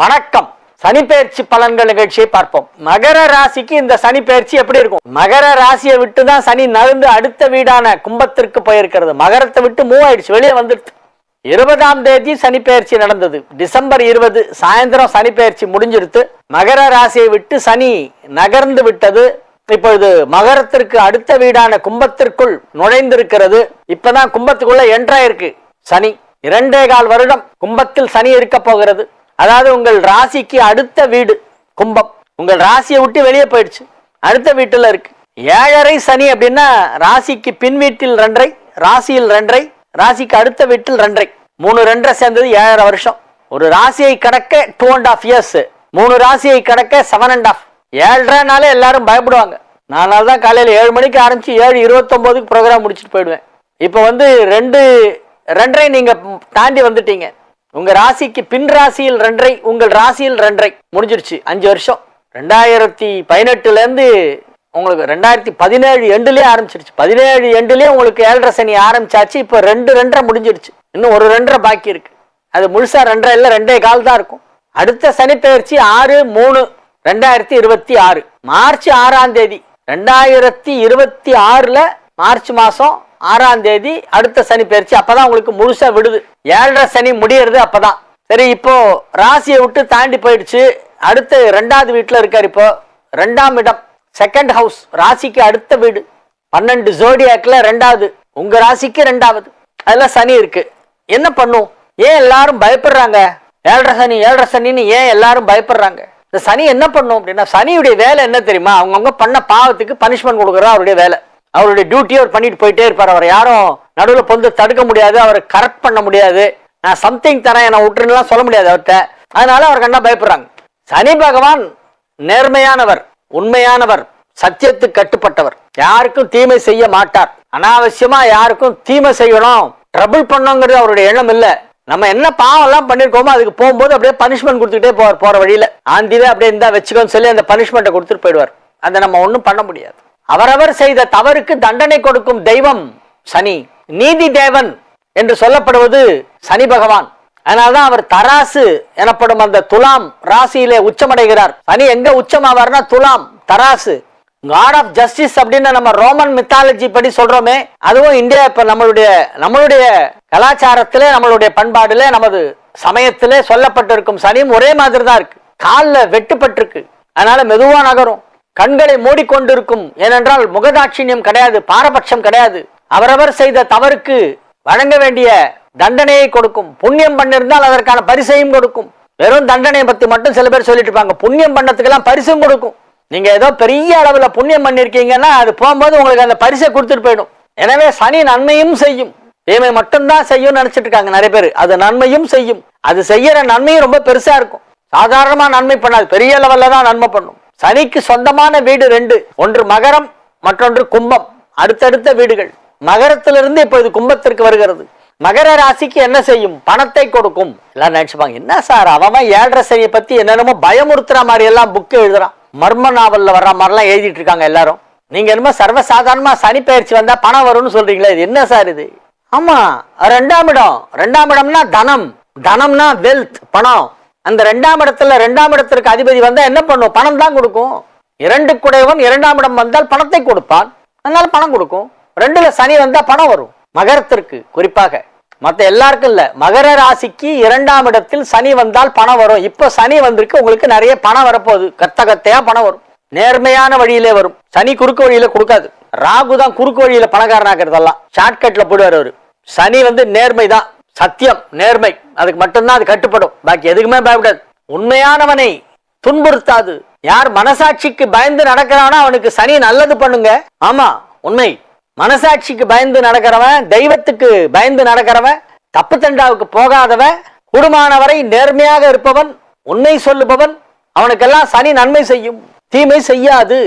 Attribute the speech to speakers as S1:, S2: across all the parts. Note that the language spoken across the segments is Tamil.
S1: வணக்கம். சனிப்பெயர்ச்சி பலன்கள் நிகழ்ச்சியை பார்ப்போம். மகர ராசிக்கு இந்த சனி பெயர்ச்சி எப்படி இருக்கும்? மகர ராசியை விட்டு தான் சனி நகர்ந்து அடுத்த வீடான கும்பத்திற்கு போயிருக்கிறது. மகரத்தை விட்டு மூவ் ஆயிடுச்சு வெளியே வந்துடுது இருபதாம் தேதி சனி பெயர்ச்சி நடந்தது. டிசம்பர் இருபது சாயந்தரம் சனி பெயர்ச்சி முடிஞ்சிருத்து மகர ராசியை விட்டு சனி நகர்ந்து விட்டது. இப்பொழுது மகரத்திற்கு அடுத்த வீடான கும்பத்திற்குள் நுழைந்திருக்கிறது. இப்பதான் கும்பத்துக்குள்ள என்ட்ராயிருக்கு சனி இரண்டே கால் வருடம் கும்பத்தில் சனி இருக்க போகிறது. அதாவது உங்கள் ராசிக்கு அடுத்த வீடு கும்பம். உங்கள் ராசியை விட்டு வெளியே போயிடுச்சு. அடுத்த வீட்டில் இருக்கு. ஏழரை சனி அப்படின்னா ராசிக்கு பின் வீட்டில் ரெண்டரை ராசியில் ரெண்டரை ராசிக்கு அடுத்த வீட்டில் ரெண்டரை. மூணு ரெண்டரை சேர்ந்தது ஏழரை வருஷம். ஒரு ராசியை கடக்க டூ அண்ட் ஆஃப் இயர்ஸ் மூணு ராசியை கடக்க செவன் அண்ட் ஆஃப் ஏழரைனாலே எல்லாரும் பயப்படுவாங்க. நானால் தான் காலையில் ஏழு மணிக்கு ஆரம்பிச்சு ஏழு இருபத்தொம்போதுக்கு ப்ரோக்ராம் முடிச்சுட்டு போயிடுவேன். இப்போ வந்து ரெண்டு ரெண்டரை நீங்கள் தாண்டி வந்துட்டீங்க. உங்க ராசிக்கு பின் ராசியில் ரெண்டரை உங்கள் ராசியில் ரெண்டரை. முடிஞ்சிருச்சு. அஞ்சு வருஷம். ரெண்டாயிரத்தி பதினெட்டுல இருந்து உங்களுக்கு ரெண்டாயிரத்தி பதினேழு எண்டுலயே ஆரம்பிச்சிருச்சு. பதினேழு எண்டுலயே உங்களுக்கு ஏழரை சனி ஆரம்பிச்சாச்சு. இப்போ ரெண்டு ரெண்டரை முடிஞ்சிருச்சு. இன்னும் ஒரு ரெண்டரை பாக்கி இருக்கு. அது முழுசா ரெண்டரை இல்லை ரெண்டே கால் தான் இருக்கும். அடுத்த சனிப்பெயர்ச்சி ஆறு மூணு ரெண்டாயிரத்தி இருபத்தி ஆறு. மார்ச் ஆறாம் தேதி. ரெண்டாயிரத்தி இருபத்தி ஆறுல மார்ச் மாசம் ஆறாம் தேதி அடுத்த சனி பெயர்ச்சி அப்பதான் உங்களுக்கு முழுசா விடுது. ஏழரை சனி முடியறது அப்பதான். சரி இப்போ ராசியை விட்டு தாண்டி போயிடுச்சு. அடுத்து ரெண்டாவது வீட்டில் இருக்கார் இப்போ. ரெண்டாம் இடம் செகண்ட் ஹவுஸ் ராசிக்கு அடுத்த வீடு. பன்னெண்டு ஜோடியாக்கில் ரெண்டாவது. உங்க ராசிக்கு ரெண்டாவது. அதில் சனி இருக்கு. என்ன பண்ணும்? ஏன் எல்லாரும் பயப்படுறாங்க? ஏழரை சனி ஏழரை சனின்னு ஏன் எல்லாரும் பயப்படுறாங்க? இந்த சனி என்ன பண்ணும் அப்படின்னா சனியுடைய வேலை என்ன தெரியுமா? அவங்கவுங்க பண்ண பாவத்துக்கு பனிஷ்மெண்ட் கொடுக்குறது அவருடைய வேலை. அவருடைய டியூட்டியை அவர் பண்ணிட்டு போயிட்டே இருப்பார். அவர் யாரும் நடுவில் பொந்து தடுக்க முடியாது. அவரை கரெக்ட் பண்ண முடியாது. நான் சம்திங் தரேன் என்னை விட்டுருலாம் சொல்ல முடியாது அவர்கிட்ட. அதனால அவர் கண்டா பயப்படுறாங்க. சனி பகவான் நேர்மையானவர் உண்மையானவர் சத்தியத்துக்கு கட்டுப்பட்டவர். யாருக்கும் தீமை செய்ய மாட்டார். அனாவசியமா யாருக்கும் தீமை செய்யணும். ட்ரபிள் பண்ணுங்கிறது அவருடைய எண்ணம் இல்ல. நம்ம என்ன பாவம் எல்லாம் பண்ணிருக்கோமோ அதுக்கு போகும்போது அப்படியே பனிஷ்மெண்ட் கொடுத்துட்டே போவார் போற வழியில. ஆந்திவே அப்படியே இருந்தா வச்சுக்கோன்னு சொல்லி அந்த பனிஷ்மெண்ட்டை கொடுத்துட்டு போயிடுவார். அதை நம்ம ஒன்றும் பண்ண முடியாது. அவரவர் செய்த தவறுக்கு தண்டனை கொடுக்கும் தெய்வம் சனி. நீதி தேவன் என்று சொல்லப்படுவது சனி பகவான். அதனால்தான் அவர் தராசு எனப்படும் அந்த துலாம் ராசியிலே உச்சமடைகிறார். சனி எங்க உச்சமாவார்னா துலாம் தராசு. காட் ஆஃப் ஜஸ்டிஸ் அப்படின்னு நம்ம ரோமன் மித்தாலஜி படி சொல்றோமே அதுவும் இந்தியா இப்ப நம்மளுடைய நம்மளுடைய கலாச்சாரத்திலே நம்மளுடைய பண்பாடுல நமது சமயத்திலே சொல்லப்பட்டிருக்கும் சனியும் ஒரே மாதிரி தான் இருக்கு. காலில் வெட்டுப்பட்டிருக்கு. அதனால மெதுவா நகரும். கண்களை மூடிக்கொண்டிருக்கும். ஏனென்றால் முகதாட்சிணியம் கிடையாது பாரபட்சம் கிடையாது. அவரவர் செய்த தவறுக்கு வழங்க வேண்டிய தண்டனையை கொடுக்கும். புண்ணியம் பண்ணிருந்தால் அதற்கான பரிசையும் கொடுக்கும். வெறும் தண்டனையை பத்தி மட்டும் சில பேர் சொல்லிட்டு இருப்பாங்க. புண்ணியம் பண்ணத்துக்கெல்லாம் பரிசும் கொடுக்கும். நீங்க ஏதோ பெரிய அளவுல புண்ணியம் பண்ணிருக்கீங்கன்னா அது போகும்போது உங்களுக்கு அந்த பரிசை கொடுத்துட்டு போயிடும். எனவே சனி நன்மையும் செய்யும். தீமை மட்டும்தான் செய்யும் நினைச்சிட்டு இருக்காங்க நிறைய பேர். அது நன்மையும் செய்யும். அது செய்யற நன்மையும் ரொம்ப பெருசா இருக்கும். சாதாரணமா நன்மை பண்ணாது. பெரிய லெவல்ல தான் நன்மை பண்ணும். சனிக்கு சொந்தமான வீடு ரெண்டு. ஒன்று மகரம் மற்றொன்று கும்பம். அடுத்தடுத்த வீடுகள். மகரத்திலிருந்து இப்போ இது கும்பத்திற்கு வருகிறது. மகர ராசிக்கு என்ன செய்யும்? பணத்தை கொடுக்கும். எல்லாம் நினைச்சுப்பாங்க என்ன சார்? அவன் ஏழரை சனியை பத்தி என்னென்னமோ பயமுறுத்துற மாதிரி எல்லாம் புக்கு எழுதுறான். மர்ம நாவல்ல வர்ற மாதிரிலாம் எழுதிட்டு இருக்காங்க எல்லாரும். நீங்க என்னமோ சர்வசாதாரணமா சனி பயிற்சி வந்தா பணம் வரும்னு சொல்றீங்களே இது என்ன சார் இது? ஆமா ரெண்டாம் இடம். ரெண்டாம் இடம்னா தனம். தனம்னா வெல்த் பணம். அந்த ரெண்டாம் இடத்துல ரெண்டாம் இடத்திற்கு அதிபதி வந்தா என்ன பண்ணும்? பணம் தான் கொடுக்கும். இரண்டு குடையவன் இரண்டாம் இடம் வந்தால் பணத்தை கொடுப்பான். அதனால பணம் கொடுக்கும். ரெண்டுல சனி வந்தா பணம் வரும். மகரத்திற்கு குறிப்பாக. மத்த எல்லாருக்கும் இல்ல. மகர ராசிக்கு இரண்டாம் இடத்தில் சனி வந்தால் பணம் வரும். இப்ப சனி வந்திருக்கு உங்களுக்கு நிறைய பணம் வரப்போகுது. கத்த கத்தையா பணம் வரும். நேர்மையான வழியிலே வரும். சனி குறுக்கு வழியில கொடுக்காது. ராகு தான் குறுக்கு வழியில பணக்காரனாக்குறதெல்லாம். ஷார்ட்கட்ல போடுவார் அவரு. சனி வந்து நேர்மை தான் சத்தியம் நேர்மை. அதுக்கு மட்டும்தான் அது கட்டுப்படும். பாக்கி எதுக்குமே பயப்படாது. உண்மையானவனை துன்புறுத்தாது. யார் மனசாட்சிக்கு பயந்து நடக்கிறானோ அவனுக்கு சனி நல்லது பண்ணுங்க. ஆமா உண்மை. மனசாட்சிக்கு பயந்து நடக்கிறவன் தெய்வத்துக்கு பயந்து நடக்கிறவன் தப்பு தண்டாவுக்கு போகாதவன் குடுமானவரை நேர்மையாக இருப்பவன் உண்மை சொல்லுபவன் அவனுக்கெல்லாம் சனி நன்மை செய்யும். தீமை செய்யாது.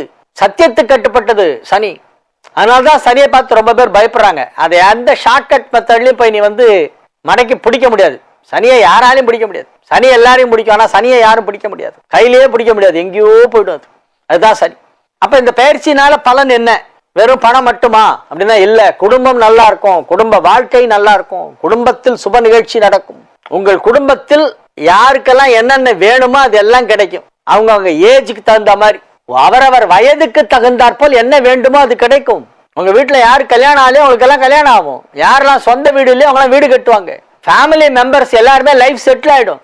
S1: சத்தியத்துக்கு கட்டுப்பட்டது சனி. அதனாலதான் சனியை பார்த்து ரொம்ப பேர் பயப்படுறாங்க. அதை அந்த ஷார்ட்கட் மெத்தட்லயும் போய் நீ வந்து மடக்கி பிடிக்க முடியாது. சனியை யாராலையும் பிடிக்க முடியாது. சனி எல்லாரையும் பிடிக்கும் ஆனால் சனியை யாரும் பிடிக்க முடியாது. கையிலேயே பிடிக்க முடியாது. எங்கேயோ போயிடும் அது. அதுதான் சனி. அப்போ இந்த பயிற்சினால பலன் என்ன? வெறும் பணம் மட்டுமா? அப்படின்னா இல்லை. குடும்பம் நல்லா இருக்கும். குடும்ப வாழ்க்கை நல்லா இருக்கும். குடும்பத்தில் சுப நிகழ்ச்சி நடக்கும். உங்கள் குடும்பத்தில் யாருக்கெல்லாம் என்னென்ன வேணுமோ அது எல்லாம் கிடைக்கும். அவங்க அவங்க ஏஜுக்கு தகுந்த மாதிரி. அவரவர் வயதுக்கு தகுந்தாற்போல் என்ன வேண்டுமோ அது கிடைக்கும். உங்கள் வீட்டில் யார் கல்யாணம் ஆகலையோ அவங்களுக்கெல்லாம் கல்யாணம் ஆகும். யாரெல்லாம் சொந்த வீடு இல்லையோ அவங்களாம் வீடு கட்டுவாங்க. ஃபேமிலி மெம்பர்ஸ் எல்லாருமே லைஃப் செட்டில் ஆகிடும்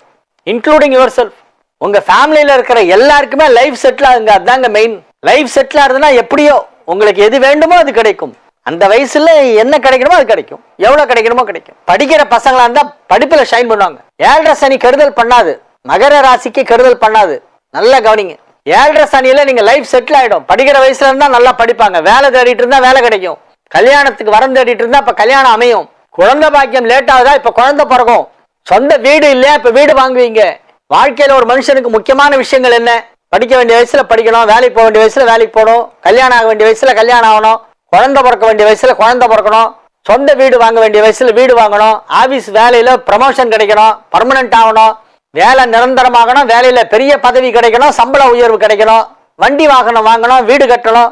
S1: இன்க்ளூடிங் யுவர் செல்ஃப் உங்கள் ஃபேமிலியில் இருக்கிற எல்லாருக்குமே லைஃப் செட்டில் ஆகுங்க. அதுதாங்க மெயின் லைஃப் செட்டில் ஆகுதுன்னா எப்படியோ உங்களுக்கு எது வேண்டுமோ அது கிடைக்கும். அந்த வயசுல என்ன கிடைக்கணுமோ அது கிடைக்கும். எவ்வளோ கிடைக்கணுமோ கிடைக்கும். படிக்கிற பசங்களா இருந்தால் படிப்பில் ஷைன் பண்ணுவாங்க. ஏழரை சனி கெடுதல் பண்ணாது. மகர ராசிக்கு கெடுதல் பண்ணாது. நல்லா கவனிங்க. ஏழரை சனியில நீங்க லைஃப் செட்டில் ஆயிடும். படிக்கிற வயசுல இருந்தா நல்லா படிப்பாங்க. வேலை தேடிட்டு இருந்தா வேலை கிடைக்கும். கல்யாணத்துக்கு வரம் தேடிட்டு இருந்தா இப்ப கல்யாணம் அமையும். குழந்தை பாக்கியம் லேட் ஆகுதா? இப்ப குழந்தை பிறகும் சொந்த வீடு இல்லையா? இப்ப வீடு வாங்குவீங்க. வாழ்க்கையில ஒரு மனுஷனுக்கு முக்கியமான விஷயங்கள் என்ன? படிக்க வேண்டிய வயசுல படிக்கணும். வேலைக்கு போக வேண்டிய வயசுல வேலைக்கு போகணும். கல்யாணம் ஆக வேண்டிய வயசுல கல்யாணம் ஆகணும். குழந்தை பிறக்க வேண்டிய வயசுல குழந்தை பிறக்கணும். சொந்த வீடு வாங்க வேண்டிய வயசுல வீடு வாங்கணும். ஆபீஸ் வேலையில ப்ரமோஷன் கிடைக்கணும். பர்மனன்ட் ஆகணும். வேலை நிரந்தரமாகணும் வேலையில பெரிய பதவி கிடைக்கணும் சம்பள உயர்வு கிடைக்கணும் வண்டி வாகனம் வாங்கணும் வீடு கட்டணும்.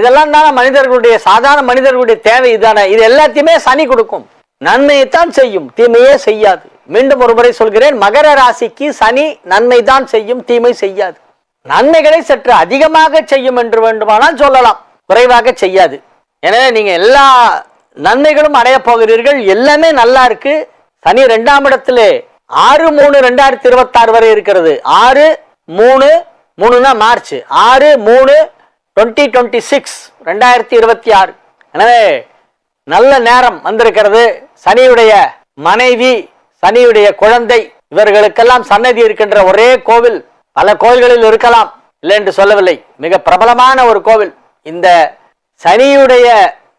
S1: இதெல்லாம் தானே மனிதர்களுடைய சாதாரண மனிதர்களுடைய தேவை இதுதானே. இது எல்லாத்தையுமே சனி கொடுக்கும். நன்மையைத்தான் செய்யும் தீமையே செய்யாது. மீண்டும் ஒரு முறை சொல்கிறேன் மகர ராசிக்கு சனி நன்மை தான் செய்யும் தீமை செய்யாது. நன்மைகளை சற்று அதிகமாக செய்யும் என்று வேண்டுமானால் சொல்லலாம் குறைவாக செய்யாது. எனவே நீங்க எல்லா நன்மைகளும் அடைய போகிறீர்கள் எல்லாமே நல்லா இருக்கு. சனி ரெண்டாம் இடத்திலே ஆறு மூணு ரெண்டாயிரத்தி இருபத்தி ஆறு வரை இருக்கிறது. ஆறு மூணு மூணுனா மார்ச். ஆறு மூணு டுவெண்ட்டி டுவெண்ட்டி சிக்ஸ் ரெண்டாயிரத்தி இருபத்தி ஆறு. எனவே நல்ல நேரம் வந்திருக்கிறது. சனியுடைய மனைவி சனியுடைய குழந்தை இவர்களுக்கெல்லாம் சன்னதி இருக்கின்ற ஒரே கோவில். பல கோவில்களில் இருக்கலாம் இல்லை என்று சொல்லவில்லை. மிக பிரபலமான ஒரு கோவில். இந்த சனியுடைய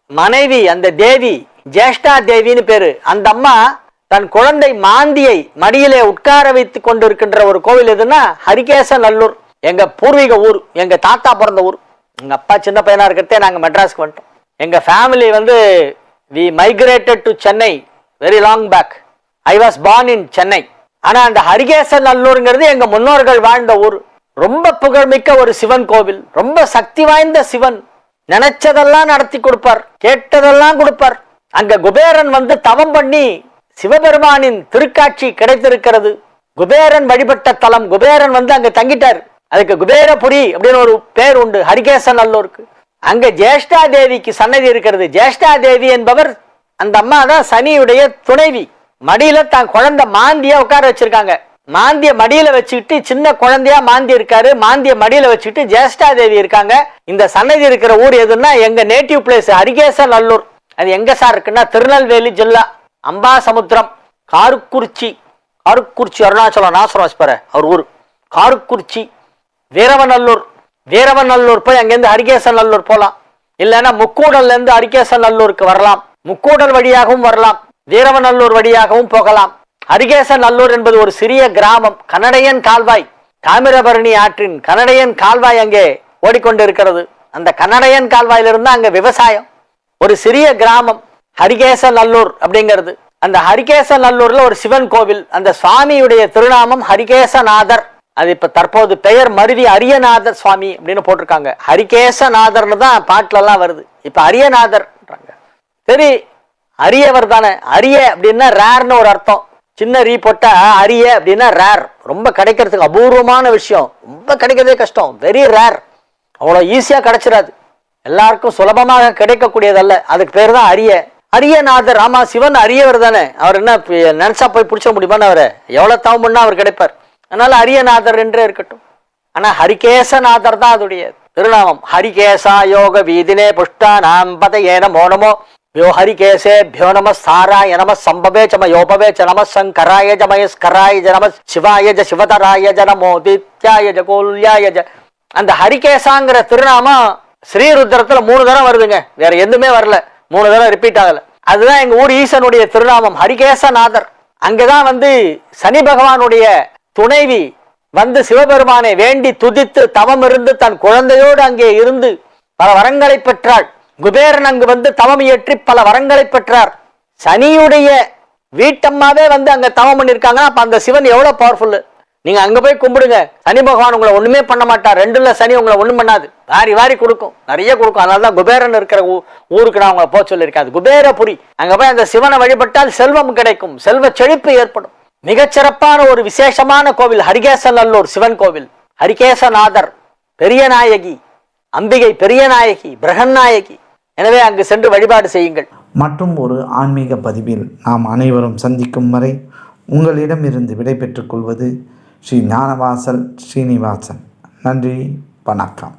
S1: மனைவி அந்த தேவி ஜேஷ்டா தேவின்னு பேரு. அந்த அம்மா தன் குழந்தை மாந்தியை மடியிலே உட்கார வைத்துக் கொண்டிருக்கின்ற ஒரு கோவில் எதுன்னா ஹரிகேச நல்லூர் எங்க பூர்வீக ஊர் எங்க தாத்தா பிறந்த ஊர். எங்க அப்பா சின்ன பையனா இருக்கிறதே நாங்க மெட்ராஸ்க்கு வந்துட்டோம். எங்க ஃபேமிலி வந்து we migrated to Chennai very long back I was born in Chennai ஆனா அந்த ஹரிகேச நல்லூருங்கிறது எங்க முன்னோர்கள் வாழ்ந்த ஊர். ரொம்ப புகழ்மிக்க ஒரு சிவன் கோவில். ரொம்ப சக்தி வாய்ந்த சிவன். நினைச்சதெல்லாம் நடத்தி கொடுப்பார். கேட்டதெல்லாம் கொடுப்பார். அங்க குபேரன் வந்து தவம் பண்ணி சிவபெருமானின் திருக்காட்சி கிடைத்திருக்கிறது. குபேரன் வழிபட்ட தலம் குபேரன் வந்து அங்க தங்கிட்டார். அதுக்கு குபேரபுரி அப்படின்னு ஒரு பேர் உண்டு ஹரிகேசன் நல்லூருக்கு. அங்க ஜேஷ்டா தேவிக்கு சன்னதி இருக்கிறது. ஜேஷ்டா தேவி என்பவர் அந்த அம்மா தான் சனியுடைய துணைவி. மடியில தான் குழந்தை மாந்தியா உட்கார வச்சிருக்காங்க. மாந்திய மடியில வச்சுக்கிட்டு சின்ன குழந்தையா மாந்தி இருக்காரு. மாந்திய மடியில வச்சுக்கிட்டு ஜேஷ்டா தேவி இருக்காங்க. இந்த சன்னதி இருக்கிற ஊர் எதுன்னா எங்க நேட்டிவ் பிளேஸ் ஹரிகேசன் நல்லூர். அது எங்க சார் இருக்குன்னா திருநெல்வேலி ஜில்லா. அம்பாசமுத்திரம் காருக்குறிச்சி காருக்குறிச்சி அருணாச்சலம் நாசரம் அவர் ஊர். காருக்குறிச்சி வீரவநல்லூர் வீரவநல்லூர் போய் அங்கேருந்து ஹரிகேசன் நல்லூர் போகலாம் இல்லைன்னா முக்கூடல்லேருந்து ஹரிகேசன் நல்லூருக்கு வரலாம். முக்கூடல் வழியாகவும் வரலாம் வீரவநல்லூர் வழியாகவும் போகலாம். ஹரிகேசன் நல்லூர் என்பது ஒரு சிறிய கிராமம் கனடையன் கால்வாய். தாமிரபரணி ஆற்றின் கனடையன் கால்வாய் அங்கே ஓடிக்கொண்டிருக்கிறது. அந்த கன்னடையன் கால்வாயிலிருந்து அங்கே விவசாயம். ஒரு சிறிய கிராமம் ஹரிகேச நல்லூர் அப்படிங்கிறது. அந்த ஹரிகேச நல்லூர்ல ஒரு சிவன் கோவில் அந்த சுவாமியுடைய திருநாமம் ஹரிகேசநாதர். அது இப்ப தற்போது பெயர் மருதி அரியநாதர் சுவாமி அப்படின்னு போட்டிருக்காங்க. ஹரிகேசநாதர்னு தான் பாட்டுல எல்லாம் வருது. இப்ப அரியநாதர்ன்றாங்க. சரி அரியவர் தானே. அரிய அப்படின்னா ரேர்னு ஒரு அர்த்தம். சின்ன ரீ போட்டா அரிய அப்படின்னா ரேர். ரொம்ப கிடைக்கிறதுக்கு அபூர்வமான விஷயம். ரொம்ப கிடைக்கிறதே கஷ்டம். வெரி ரேர் அவ்வளோ ஈஸியா கிடைச்சிடாது. எல்லாருக்கும் சுலபமாக கிடைக்கக்கூடியதல்ல. அதுக்கு பேர் தான் அரிய. அரியநாதர் ஆமா சிவன் அரியவர் தானே. அவர் என்ன நினைச்சா போய் பிடிச்ச முடியுமான்னு அவரை? எவ்வளவு தவம் பண்ணா அவர் கிடைப்பார். அதனால அரியநாதர் என்றே இருக்கட்டும். ஆனா ஹரிகேசநாதர் தான் அதோடைய திருநாமம் ஹரிகேசா யோக வீதினே புஷ்டா நாம் பத ஏன மோனமோ யோ ஹரிகேசே பியோ நம சாராய நம சம்பவே சம யோபவே ச நம சங்கராய ஜ மயஸ்கராய ஜ நம சிவாய ஜ சிவதராய ஜ நமோ தித்யாய ஜ கோல்யாய ஜ. அந்த ஹரிகேசாங்கிற திருநாமம் ஸ்ரீருத்ரத்துல மூணு தரம் வருதுங்க. வேற எதுவுமே வரல. மூணு தடவை ரிப்பீட் ஆகல. அதுதான் எங்க ஊர் ஈசனுடைய திருநாமம் ஹரிகேசநாதர். அங்கதான் வந்து சனி பகவானுடைய துணைவி வந்து சிவபெருமானை வேண்டி துதித்து தவம் இருந்து தன் குழந்தையோடு அங்கே இருந்து பல வரங்களை பெற்றாள். குபேரன் அங்கு வந்து தவம் இயற்றி பல வரங்களை பெற்றார். சனியுடைய வீட்டம்மாவே வந்து அங்க தவம் பண்ணிருக்காங்கன்னா அப்ப அந்த சிவன் எவ்வளவு பவர்ஃபுல்லு நீங்க அங்க போய் கும்பிடுங்க. சனி பகவான் உங்களை ஒண்ணுமே பண்ண மாட்டார். ரெண்டுல சனி உங்களை ஒண்ணும் பண்ணாது. வாரி வாரி கொடுக்கும். நிறைய கொடுக்கும். அதனால குபேரன் இருக்கிற ஊருக்கு நான் உங்களை போக சொல்லியிருக்கேன். குபேரபுரி அங்க போய் அந்த சிவனை வழிபட்டால் செல்வம் கிடைக்கும். செல்வ செழிப்பு ஏற்படும். மிகச்சிறப்பான ஒரு விசேஷமான கோவில் ஹரிகேசன் அல்லூர் சிவன் கோவில். ஹரிகேசநாதர் பெரிய நாயகி அம்பிகை பெரிய நாயகி பிரகன் நாயகி. எனவே அங்கு சென்று வழிபாடு செய்யுங்கள்.
S2: மற்றும் ஒரு ஆன்மீக பதிவில் நாம் அனைவரும் சந்திக்கும் வரை உங்களிடமிருந்து விடைபெற்றுக் கொள்வது ஸ்ரீ ஞானவாசல் ஸ்ரீனிவாசன். நன்றி வணக்கம்.